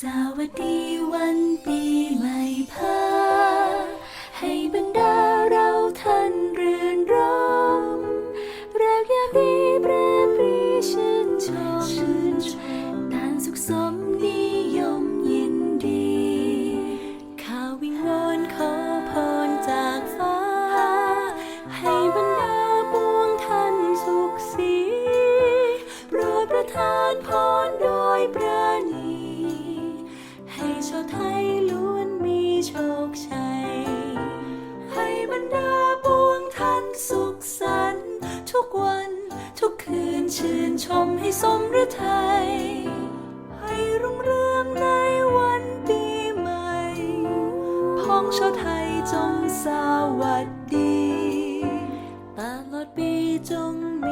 สวัสดีวันปีใหม่พาให้บรรดาเราท่านเรือนรมแรกยามดีเปรมปรีชื่นชมตางสุขสมนิยมยินดีข้าวิงวอนขอพรจากฟ้า ให้บรรดาปวงท่านสุขสีโปรดประทานพร สุขสันต์ทุกวันทุกคืนชื่นชมให้สมฤทัยให้รุ่งเรืองในวันปีใหม่พ้องชาวไทยจงสวัสดี ตลอดปีจงมี